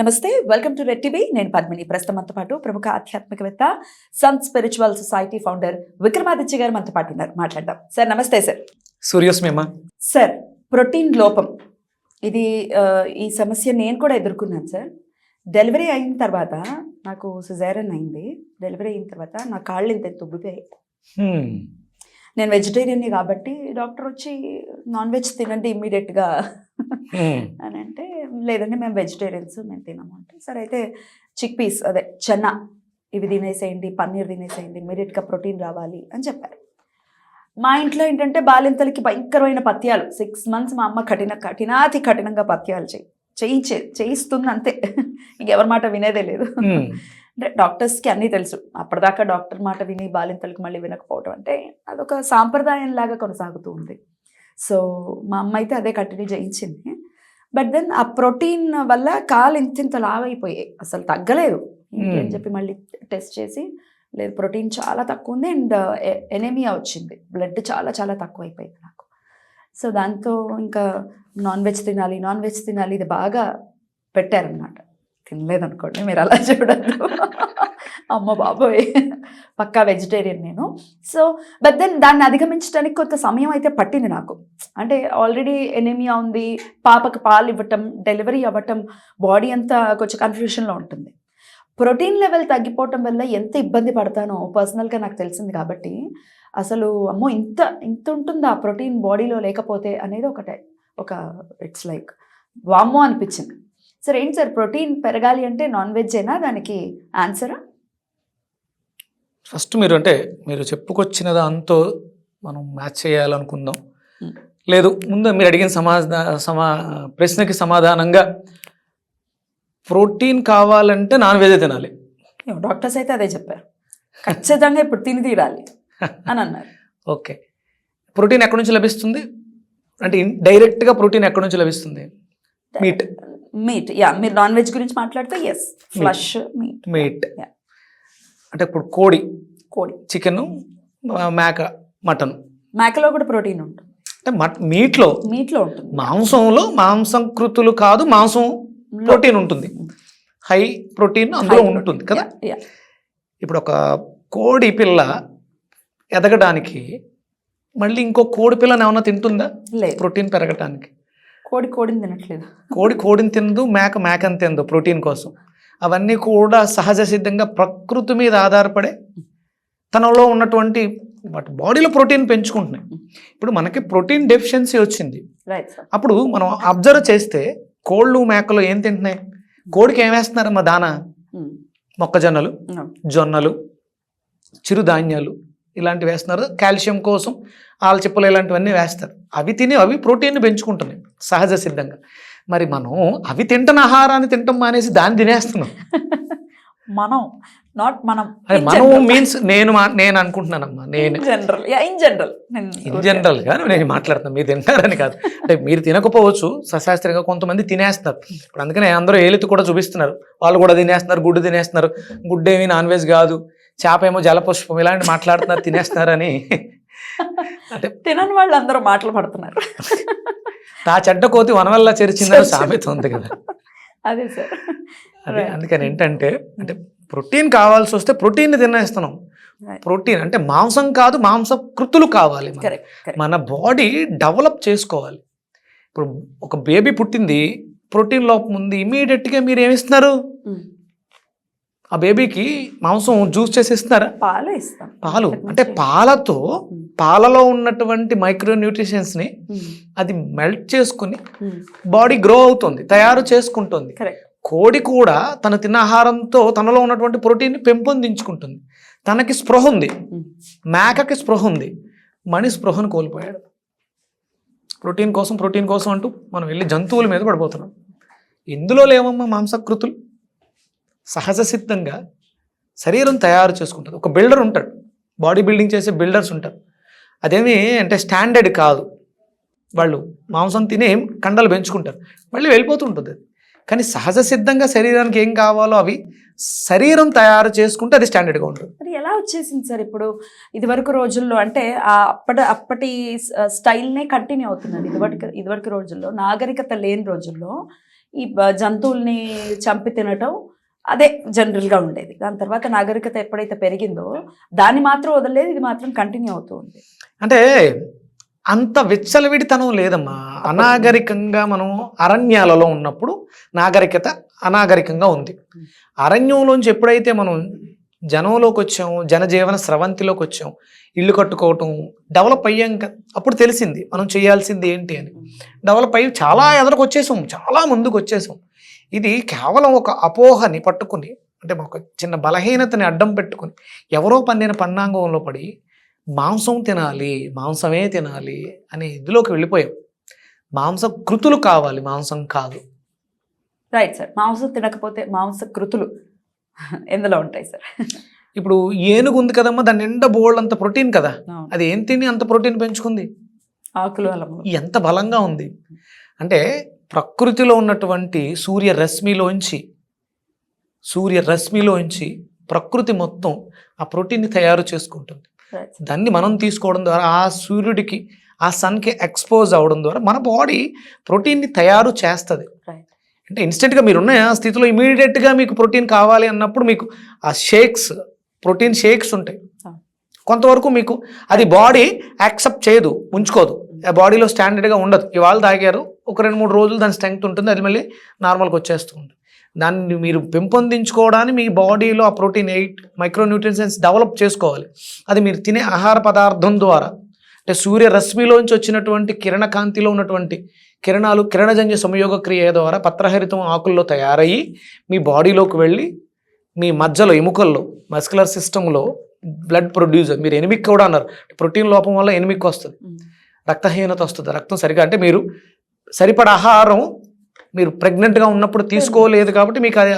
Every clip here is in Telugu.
నమస్తే వెల్కమ్ టు రెడ్ టీవీ. నేను పద్మిని. ప్రస్తుతం మనతో పాటు ప్రముఖ ఆధ్యాత్మికవేత్త Sant spiritual society founder Vikramaditya garu మనతో పాటు ఉన్నారు. మాట్లాడదాం. సార్ నమస్తే సార్. సూర్యోస్మేమా సార్ ప్రోటీన్ లోపం. ఇది ఈ సమస్య నేను కూడా ఎదుర్కొన్నాను సార్. డెలివరీ అయిన తర్వాత నాకు సిజేరియన్ అయింది. డెలివరీ అయిన తర్వాత నా కాళ్ళు ఇంత తుబ్బిపోయాయి. నేను వెజిటేరియన్ని కాబట్టి డాక్టర్ వచ్చి నాన్ వెజ్ తినండి ఇమ్మీడియట్గా. అని అంటే లేదండి మేము వెజిటేరియన్స్ మేము తినము అంటే సరే అయితే చిక్ పీస్ అదే చెన్న ఇవి తినేసేయండి పన్నీర్ తినేసేయండి ఇమీడియట్గా ప్రోటీన్ రావాలి అని చెప్పారు. మా ఇంట్లో ఏంటంటే బాలింతలకి భయంకరమైన పథ్యాలు. సిక్స్ మంత్స్ మా అమ్మ కఠిన కఠినాతి కఠినంగా పథ్యాలు చేయి చేయించే చేయిస్తుంది అంతే ఇంకెవరి మాట వినేదే లేదు. హ్మ్. అంటే డాక్టర్స్కి అన్నీ తెలుసు. అప్పటిదాకా డాక్టర్ మాట విని బాలింతలకు మళ్ళీ వినకపోవడం అంటే అదొక సాంప్రదాయం లాగా కొనసాగుతూ ఉంది. సో మా అమ్మ అయితే అదే కంటిన్యూ చేయించింది. బట్ దెన్ ఆ ప్రోటీన్ వల్ల కాలు ఇంత ఇంత లావైపోయాయి. అసలు తగ్గలేదు. ఏంటి అని Hmm. చెప్పి మళ్ళీ టెస్ట్ చేసి లేదు ప్రోటీన్ చాలా తక్కువ ఉంది అండ్ ఎనేమియా వచ్చింది. బ్లడ్ చాలా చాలా తక్కువ అయిపోయింది నాకు. సో దాంతో ఇంకా నాన్ వెజ్ తినాలి నాన్ వెజ్ తినాలి ఇది బాగా పెట్టారనమాట తినలేదనుకోండి మీరు అలా చూడద్దు. అమ్మ బాబోయ్ పక్కా వెజిటేరియన్ నేను. సో బట్ దెన్ దాన్ని అధిగమించడానికి కొంత సమయం అయితే పట్టింది నాకు. అంటే ఆల్రెడీ ఎనిమియా ఉంది పాపకు పాలు ఇవ్వటం డెలివరీ అవ్వటం బాడీ అంతా కొంచెం కన్ఫ్యూషన్లో ఉంటుంది. ప్రోటీన్ లెవెల్ తగ్గిపోవటం వల్ల ఎంత ఇబ్బంది పడతానో పర్సనల్గా నాకు తెలిసింది కాబట్టి అసలు అమ్మో ఇంత ఇంత ఉంటుందా ప్రోటీన్ బాడీలో లేకపోతే అనేది ఒకటే ఒక ఇట్స్ లైక్ వామ్మో అనిపించింది. సార్ ఏంటి సార్ ప్రోటీన్ పెరగాలి అంటే నాన్ వెజ్జేనా దానికి ఆన్సరా ఫస్ట్ మీరు అంటే మీరు చెప్పుకొచ్చిన దాంతో మనం మ్యాచ్ చేయాలనుకుందాం. Hmm. లేదు ముందు మీరు అడిగిన సమాధా సమా ప్రశ్నకి సమాధానంగా ప్రోటీన్ కావాలంటే నాన్ వెజ్ తినాలి. డాక్టర్స్ అయితే అదే చెప్పారు. ఖచ్చితంగా ఇప్పుడు తిని తీరాలి అని అన్నారు. ఓకే. ప్రోటీన్ ఎక్కడి నుంచి లభిస్తుంది? అంటే డైరెక్ట్గా ప్రోటీన్ ఎక్కడి నుంచి లభిస్తుంది? మీట్. మీట్ యా మీరు నాన్ వెజ్ గురించి మాట్లాడితే ఎస్ ఫ్లష్ మీట్ మీట్. అంటే ఇప్పుడు కోడి. కోడి. చికెన్ మేక మటన్. మేకలో కూడా ప్రోటీన్ ఉంటుంది. అంటే మట్ మీట్లో మీట్లో ఉంటుంది. మాంసంలో మాంసం కృతులు కాదు మాంసం ప్రోటీన్ ఉంటుంది. హై ప్రోటీన్ అందులో ఉంటుంది కదా. ఇప్పుడు ఒక కోడి పిల్ల ఎదగడానికి మళ్ళీ ఇంకో కోడి పిల్లని ఏమన్నా తింటుందా? ప్రోటీన్ పెరగటానికి. కోడి కోడిని తినట్లేదు. కోడి కోడిని తినదు మేక మేకని తినదు ప్రోటీన్ కోసం. అవన్నీ కూడా సహజ సిద్ధంగా ప్రకృతి మీద ఆధారపడే తనలో ఉన్నటువంటి వాటి బాడీలో ప్రోటీన్ పెంచుకుంటున్నాయి. ఇప్పుడు మనకి ప్రోటీన్ డెఫిషియన్సీ వచ్చింది. అప్పుడు మనం అబ్జర్వ్ చేస్తే కోళ్ళు మేకలు ఏం తింటున్నాయి? కోడికి ఏం వేస్తున్నారమ్మా దానా? మొక్కజొన్నలు జొన్నలు చిరుధాన్యాలు ఇలాంటివి వేస్తున్నారు. కాల్షియం కోసం ఆల్చిప్పలు ఇలాంటివన్నీ వేస్తారు. అవి తిని అవి ప్రోటీన్ పెంచుకుంటున్నాయి. సహజ సిద్ధంగా. మరి మనం అవి తింటున్న ఆహారాన్ని తింటాం మానేసి దాన్ని తినేస్తున్నాం. మనం నాట్ మనం మనం మీన్స్ నేను నేను అనుకుంటున్నానమ్మా నేను. జనరల్ ఇన్ జనరల్ ఇన్ జనరల్గా నేను మాట్లాడుతున్నాను మీరు తింటారని కాదు. అంటే మీరు తినకపోవచ్చు సశాస్త్రంగా కొంతమంది తినేస్తున్నారు. ఇప్పుడు అందుకనే అందరూ ఏలెత్తి కూడా చూపిస్తున్నారు. వాళ్ళు కూడా తినేస్తున్నారు గుడ్డు తినేస్తున్నారు. గుడ్డు ఏమి నాన్ వెజ్ కాదు. చేప ఏమో జలపుష్పం ఇలాంటి మాట్లాడుతున్నారు తినేస్తున్నారని అంటే తినని వాళ్ళు అందరూ మాటలు పడుతున్నారు. నా చెడ్డ కోతి వనవల్ల చెరిచిందని సామెత ఉంది కదా. అదే సార్. అదే అందుకని ఏంటంటే అంటే ప్రోటీన్ కావాల్సి వస్తే ప్రోటీన్ తినేస్తున్నాం. ప్రోటీన్ అంటే మాంసం కాదు మాంస కృతులు కావాలి మన. బాడీ డెవలప్ చేసుకోవాలి. ఇప్పుడు ఒక బేబీ పుట్టింది ప్రోటీన్ లోపం ఉంది ఇమీడియట్గా మీరు ఏమిస్తున్నారు ఆ బేబీకి మాంసం జ్యూస్ చేసి ఇస్తున్నారా? పాలు ఇస్తాం. పాలు. అంటే పాలతో పాలలో ఉన్నటువంటి మైక్రో న్యూట్రిషన్స్ని అది మెల్ట్ చేసుకుని బాడీ గ్రో అవుతుంది తయారు చేసుకుంటుంది. కోడి కూడా తను తిన్న ఆహారంతో తనలో ఉన్నటువంటి ప్రోటీన్ని పెంపొందించుకుంటుంది. తనకి స్పృహ ఉంది. మేకకి స్పృహ ఉంది. మణి స్పృహను కోల్పోయాడు. ప్రోటీన్ కోసం ప్రోటీన్ కోసం అంటూ మనం వెళ్ళి జంతువుల మీద పడిపోతున్నాం. ఇందులో లేవమ్మా మాంసకృతులు? సహజ సిద్ధంగా శరీరం తయారు చేసుకుంటుంది. ఒక బిల్డర్ ఉంటాడు. బాడీ బిల్డింగ్ చేసే బిల్డర్స్ ఉంటారు. అదేమి అంటే స్టాండర్డ్ కాదు. వాళ్ళు మాంసం తినే కండలు పెంచుకుంటారు. మళ్ళీ వెళ్ళిపోతుంటుంది. అది కానీ సహజ సిద్ధంగా శరీరానికి ఏం కావాలో అవి శరీరం తయారు చేసుకుంటే అది స్టాండర్డ్గా ఉంటుంది. మరి ఎలా వచ్చేసింది సార్ ఇప్పుడు ఇదివరకు రోజుల్లో అంటే అప్పటి అప్పటి స్టైల్నే కంటిన్యూ అవుతుందండి ఇదివరకు ఇదివరకు రోజుల్లో నాగరికత లేని రోజుల్లో ఈ జంతువుల్ని చంపి తినటం అదే జనరల్గా ఉండేది. దాని తర్వాత నాగరికత ఎప్పుడైతే పెరిగిందో దాన్ని మాత్రం వదలలేదు ఇది మాత్రం కంటిన్యూ అవుతూ ఉంది. అంటే అంత విచ్చలవిడితనం లేదమ్మా. అనాగరికంగా మనం అరణ్యాలలో ఉన్నప్పుడు నాగరికత అనాగరికంగా ఉంది. అరణ్యంలోంచి ఎప్పుడైతే మనం జనంలోకి వచ్చాం జనజీవన స్రవంతిలోకి వచ్చాం ఇల్లు కట్టుకోవటం డెవలప్ అయ్యాక అప్పుడు తెలిసింది మనం చేయాల్సింది ఏంటి అని. డెవలప్ అయ్యి చాలా ఎదరకు వచ్చేసాం చాలా ముందుకు వచ్చేసాం ఇది కేవలం ఒక అపోహని పట్టుకుని అంటే ఒక చిన్న బలహీనతని అడ్డం పెట్టుకుని ఎవరో పండిన పన్నాంగంలో పడి మాంసం తినాలి మాంసమే తినాలి అనే ఇదిలోకి వెళ్ళిపోయాం. మాంస కృతులు కావాలి మాంసం కాదు. రైట్ సార్ మాంసం తినకపోతే మాంస కృతులు ఎందులో ఉంటాయి సార్ ఇప్పుడు ఏనుగు ఉంది కదమ్మా దాని నిండా బోల్డ్ అంత ప్రోటీన్ కదా. అది ఏం తిని అంత ప్రోటీన్ పెంచుకుంది? ఆకులు ఎంత బలంగా ఉంది. అంటే ప్రకృతిలో ఉన్నటువంటి సూర్య రశ్మిలోంచి సూర్య రశ్మిలోంచి ప్రకృతి మొత్తం ఆ ప్రోటీన్ని తయారు చేసుకుంటుంది. దాన్ని మనం తీసుకోవడం ద్వారా ఆ సూర్యుడికి ఆ సన్కి ఎక్స్పోజ్ అవ్వడం ద్వారా మన బాడీ ప్రోటీన్ని తయారు చేస్తుంది. అంటే ఇన్స్టెంట్గా మీరున్న ఆ స్థితిలో ఇమీడియట్గా మీకు ప్రోటీన్ కావాలి అన్నప్పుడు మీకు ఆ షేక్స్ ప్రోటీన్ షేక్స్ ఉంటాయి. కొంతవరకు మీకు అది బాడీ యాక్సెప్ట్ చేయదు ఉంచుకోదు. ఆ బాడీలో స్టాండర్డ్గా ఉండదు. ఇవాళ తాగారు ఒక రెండు మూడు రోజులు దాని స్ట్రెంగ్త్ ఉంటుంది అది మళ్ళీ నార్మల్కి వచ్చేస్తుంది. దాన్ని మీరు పెంపొందించుకోవడానికి మీ బాడీలో ఆ ప్రోటీన్ ఎయిట్ మైక్రోన్యూట్రియన్స్ డెవలప్ చేసుకోవాలి. అది మీరు తినే ఆహార పదార్థం ద్వారా. అంటే సూర్యరశ్మిలోంచి వచ్చినటువంటి కిరణకాంతిలో ఉన్నటువంటి కిరణాలు కిరణజన్య సంయోగ క్రియ ద్వారా పత్రహరితం ఆకుల్లో తయారయ్యి మీ బాడీలోకి వెళ్ళి మీ మధ్యలో ఎముకల్లో మస్కులర్ సిస్టంలో బ్లడ్ ప్రొడ్యూసర్ మీరు ఎనిమిక్ కూడా అన్నారు. ప్రోటీన్ లోపం వల్ల ఎనిమిక్ వస్తుంది. రక్తహీనత వస్తుంది. రక్తం సరిగా అంటే మీరు సరిపడ ఆహారం మీరు ప్రెగ్నెంట్గా ఉన్నప్పుడు తీసుకోలేదు కాబట్టి మీకు అది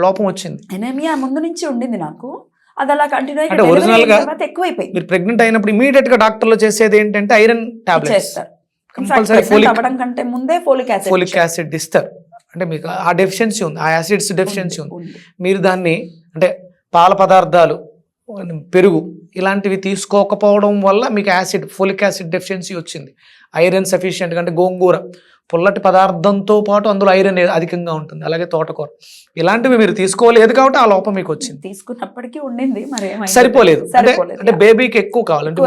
లోపం వచ్చింది. ఎనేమియా ముందు నుంచి ఉండింది నాకు. అది అలా కంటిన్యూ అంటే original గా- ఎక్కువైపోయింది. మీరు ప్రెగ్నెంట్ అయినప్పుడు ఇమీడియట్గా డాక్టర్లు చేసేది ఏంటంటే ఐరన్ చేస్తారు. కంపల్సరీ ఫోలిక్ అవ్వడం కంటే ముందే ఫోలిక్ యాసిడ్ ఫోలిక్ యాసిడ్ ఇస్తారు అంటే మీకు ఆ డెఫిషియన్సీ ఉంది. ఆ యాసిడ్స్ డెఫిషియన్సీ ఉంది. మీరు దాన్ని అంటే పాల పదార్థాలు పెరుగు ఇలాంటివి తీసుకోకపోవడం వల్ల మీకు యాసిడ్ ఫోలిక్ యాసిడ్ డెఫిషియన్సీ వచ్చింది. ఐరన్ సఫిషియెంట్ అంటే గోంగూర పుల్లటి పదార్థంతో పాటు అందులో ఐరన్ అధికంగా ఉంటుంది. అలాగే తోటకూర. ఇలాంటివి మీరు తీసుకోలేదు కాబట్టి ఆ లోపం మీకు వచ్చింది. తీసుకున్నప్పటికీ ఉండింది మరి సరిపోలేదు. అంటే అంటే బేబీకి ఎక్కువ కావాలంటే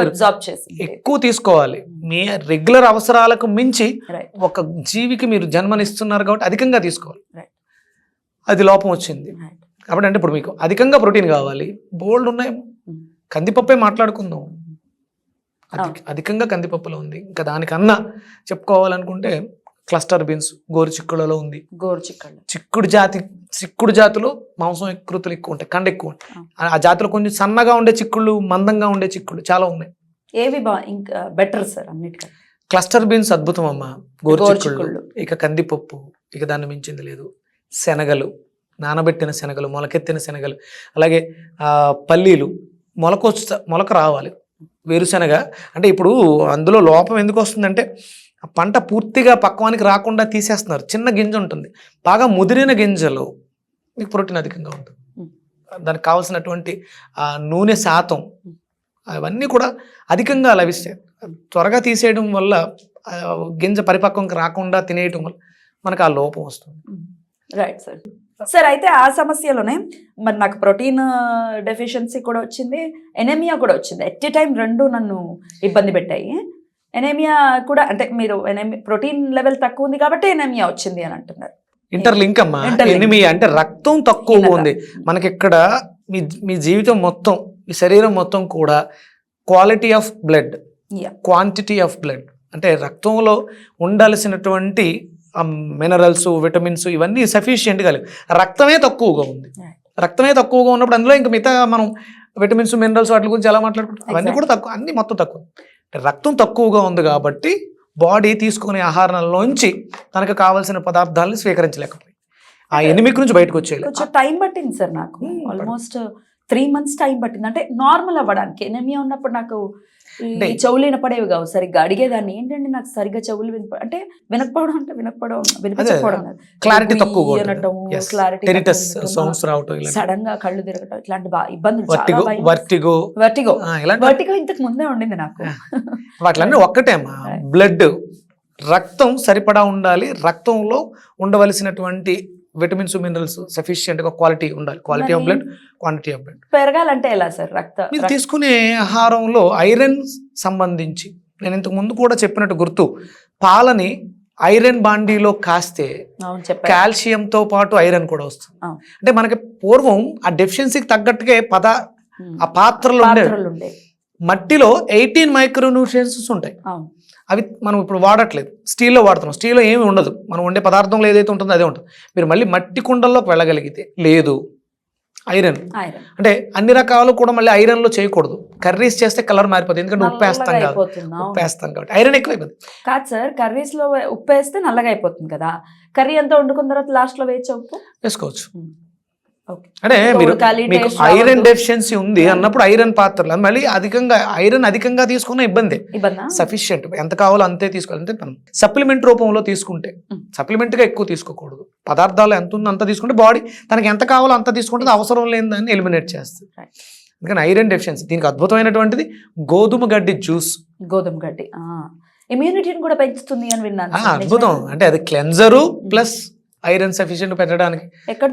ఎక్కువ తీసుకోవాలి. మీ రెగ్యులర్ అవసరాలకు మించి ఒక జీవికి మీరు జన్మనిస్తున్నారు కాబట్టి అధికంగా తీసుకోవాలి. అది లోపం వచ్చింది. కాబట్టి అంటే ఇప్పుడు మీకు అధికంగా ప్రోటీన్ కావాలి. బోల్డ్ ఉన్నాయి. కందిపప్పే మాట్లాడుకుందాం. అధికంగా కందిపప్పులో ఉంది. ఇంకా దానికన్నా చెప్పుకోవాలనుకుంటే క్లస్టర్ బీన్స్ గోరు చిక్కుడులో ఉంది. గోరు చిక్కళ్ళు చిక్కుడు జాతి చిక్కుడు జాతిలో మాంసం ఎక్కువతులు ఎక్కువ ఉంటాయి. కండ ఎక్కువ. ఆ- జాతిలో కొంచెం సన్నగా ఉండే చిక్కుళ్ళు మందంగా ఉండే చిక్కుళ్ళు చాలా ఉన్నాయి. ఏవి బా ఇంకా బెటర్ సార్ అన్నిటికంటే క్లస్టర్ బీన్స్ అద్భుతం అమ్మ. గోరు చిక్కుళ్ళు. ఇక కందిపప్పు ఇక దాన్ని మించింది లేదు. శనగలు. నానబెట్టిన శనగలు మొలకెత్తిన శనగలు అలాగే పల్లీలు మొలకొచ్చ మొలక రావాలి. వేరుశనగ అంటే ఇప్పుడు అందులో లోపం ఎందుకు వస్తుందంటే పంట పూర్తిగా పక్వానికి రాకుండా తీసేస్తున్నారు. చిన్న గింజ ఉంటుంది. బాగా ముదిరిన గింజలో మీకు ప్రోటీన్ అధికంగా ఉంటుంది. దానికి కావాల్సినటువంటి ఆ నూనె శాతం అవన్నీ కూడా అధికంగా లభిస్తాయి త్వరగా తీసేయడం వల్ల గింజ పరిపక్వంకి రాకుండా తినేయటం వల్ల మనకు ఆ లోపం వస్తుంది. Right sir. సార్ అయితే ఆ సమస్యలోనే మరి నాకు ప్రోటీన్ డెఫిషియన్సీ కూడా వచ్చింది ఎనేమియా కూడా వచ్చింది ఎట్ ఏ టైం రెండు నన్ను ఇబ్బంది పెట్టాయి ఎనేమియా కూడా అంటే మీరు ఎనేమి ప్రోటీన్ లెవెల్ తక్కువ ఉంది కాబట్టి ఎనేమియా వచ్చింది అని అంటున్నారు ఇంటర్లింక్ అమ్మా Interlink. ఎనిమి అంటే రక్తం తక్కువ. ఉంది మనకి ఇక్కడ మీ మీ జీవితం మొత్తం మీ శరీరం మొత్తం కూడా quality of blood. Quantity of blood అంటే రక్తంలో ఉండాల్సినటువంటి మినరల్స్ విటమిన్స్ ఇవన్నీ సఫిషియెంట్గా లేవు. రక్తమే తక్కువగా ఉంది. రక్తమే తక్కువగా ఉన్నప్పుడు అందులో ఇంకా మిగతా మనం విటమిన్స్ మినరల్స్ వాటి గురించి ఎలా మాట్లాడుకుంటాం? అవన్నీ. కూడా తక్కువ అన్ని మొత్తం తక్కువ. రక్తం తక్కువగా ఉంది కాబట్టి బాడీ తీసుకునే ఆహారంలోంచి తనకు కావాల్సిన పదార్థాలను స్వీకరించలేకపోయింది. ఆ ఎనిమిది నుంచి బయటకు వచ్చేయాలి కొంచెం టైం పట్టింది సార్ నాకు. Hmm, almost three months time పట్టింది. అంటే నార్మల్ అవ్వడానికి ఎనమియా ఉన్నప్పుడు నాకు చెవులు వినపడేవి కావు. సరిగ్గా అడిగేదాన్ని. ఏంటంటే నాకు సరిగ్గా చెవులు వినప అంటే వినకపోవడం అంటే వినకపోవడం వినిపించకపోవడం కాదు. క్లారిటీ తక్కువ ఇలాంటి సడన్గా కళ్ళు తిరగటం ఇట్లాంటి బా ఇబ్బందులు వర్టిగో వర్టిగో వర్టిగో ఇలాంటి వర్టిగో ఇంతకు ముందే ఉండింది నాకు. వాటిలన్నీ ఒక్కటే. బ్లడ్ రక్తం సరిపడా ఉండాలి. రక్తంలో ఉండవలసినటువంటి విటమిన్స్ మినరల్స్ సఫిషియెంట్గా క్వాలిటీ ఉండాలి. Quality of blood quantity of blood. పెరగాలంటే ఎలా సార్? రక్త మీరు తీసుకునే ఆహారంలో ఐరన్ సంబంధించి నేను ఇంతకు ముందు కూడా చెప్పినట్టు గుర్తు పాలని ఐరన్ బాండీలో కాస్తే కాల్షియంతో పాటు ఐరన్ కూడా వస్తుంది. అంటే మనకి పూర్వం ఆ డెఫిషియన్సీకి తగ్గట్టుగా పద. ఆ పాత్రలు ఉండే మట్టిలో ఎయిటీన్ మైక్రోన్యూట్రియన్స్ ఉంటాయి. అవి మనం ఇప్పుడు వాడట్లేదు. స్టీల్లో వాడుతున్నాం. స్టీల్లో ఏమి ఉండదు. మనం వండే పదార్థంలో ఏదైతే ఉంటుందో అదే ఉంటుంది. మీరు మళ్ళీ మట్టి కుండల్లోకి వెళ్ళగలిగితే లేదు. ఐరన్. అంటే అన్ని రకాలు కూడా మళ్ళీ ఐరన్లో చేయకూడదు. కర్రీస్ చేస్తే కలర్ మారిపోతుంది. ఎందుకంటే ఉప్పు వేస్తాం నల్లగా కాదు అయిపోతుంది, అవును. ఉప్పు వేస్తాం కాబట్టి. ఐరన్ ఎక్కువైపోతుంది. కాదు సార్ కర్రీస్లో ఉప్పు వేస్తే నల్లగా అయిపోతుంది కదా. కర్రీ అంతా వండుకున్న తర్వాత లాస్ట్లో వేయచ్చా ఉప్పు? వేసుకోవచ్చు. అంటే మీరు మీకు ఐరన్. డెఫిషియన్సీ ఉంది అన్నప్పుడు ఐరన్ పాత్రలు. మళ్ళీ అధికంగా ఐరన్ అధికంగా తీసుకున్న ఇబ్బంది. సఫిషియెంట్ ఎంత కావాలో అంతే తీసుకోవాలి. అంటే మనం సప్లిమెంట్ రూపంలో తీసుకుంటే Mm. సప్లిమెంట్గా ఎక్కువ తీసుకోకూడదు. పదార్థాలు ఎంత ఉందో అంత తీసుకుంటే బాడీ తనకి ఎంత కావాలో అంత తీసుకుంటే అవసరం లేదని ఎలిమినేట్ చేస్తుంది. అందుకని ఐరన్ డెఫిషియన్సీ దీనికి అద్భుతమైనటువంటిది గోధుమ గడ్డి జ్యూస్. గోధుమ గడ్డి. ఇమ్యూనిటీని కూడా పెంచుతుంది అని విన్నాను. అద్భుతం? అంటే అది క్లెన్జరు ప్లస్ ఐరన్ సఫిషియెంట్ పెట్టడానికి ఎక్కడ